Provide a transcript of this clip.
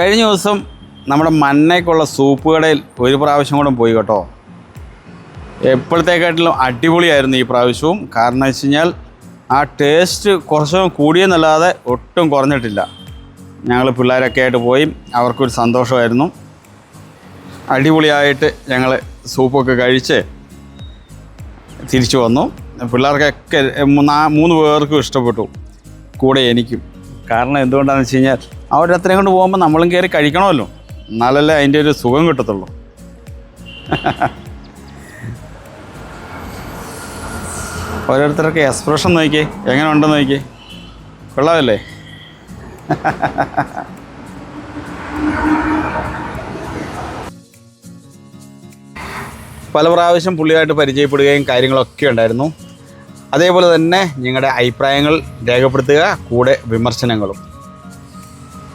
കഴിഞ്ഞ ദിവസം നമ്മുടെ മണ്ണയ്ക്കുള്ള സൂപ്പ് കടയിൽ ഒരു പ്രാവശ്യം കൂടെ പോയി കേട്ടോ. എപ്പോഴത്തേക്കാട്ടിലും അടിപൊളിയായിരുന്നു ഈ പ്രാവശ്യവും. കാരണം വെച്ച് കഴിഞ്ഞാൽ ആ ടേസ്റ്റ് കുറച്ചും കൂടിയെന്നല്ലാതെ ഒട്ടും കുറഞ്ഞിട്ടില്ല. ഞങ്ങൾ പിള്ളേരൊക്കെ ആയിട്ട് പോയി അവർക്കൊരു സന്തോഷമായിരുന്നു. അടിപൊളിയായിട്ട് ഞങ്ങൾ സൂപ്പൊക്കെ കഴിച്ച് തിരിച്ചു വന്നു. പിള്ളേർക്കൊക്കെ മൂന്നാ- പേർക്കും ഇഷ്ടപ്പെട്ടു. കൂടെ എനിക്കും. കാരണം എന്തുകൊണ്ടാണെന്ന് വെച്ച് കഴിഞ്ഞാൽ അവരത്രയും കൊണ്ട് പോകുമ്പോൾ നമ്മളും കയറി കഴിക്കണമല്ലോ. എന്നാലല്ലേ അതിന്റെ ഒരു സുഖം കിട്ടത്തുള്ളൂ. ഓരോരുത്തർക്ക് എക്സ്പ്രഷൻ നോക്കിയേ എങ്ങനെ ഉണ്ടെന്ന് നോക്കിയേ. കൊള്ളാവല്ലേ പല പ്രാവശ്യം പുള്ളിയായിട്ട് പരിചയപ്പെടുകയും കാര്യങ്ങളൊക്കെ ഉണ്ടായിരുന്നു. അതേപോലെ തന്നെ നിങ്ങളുടെ അഭിപ്രായങ്ങൾ രേഖപ്പെടുത്തുക കൂടെ വിമർശനങ്ങളും.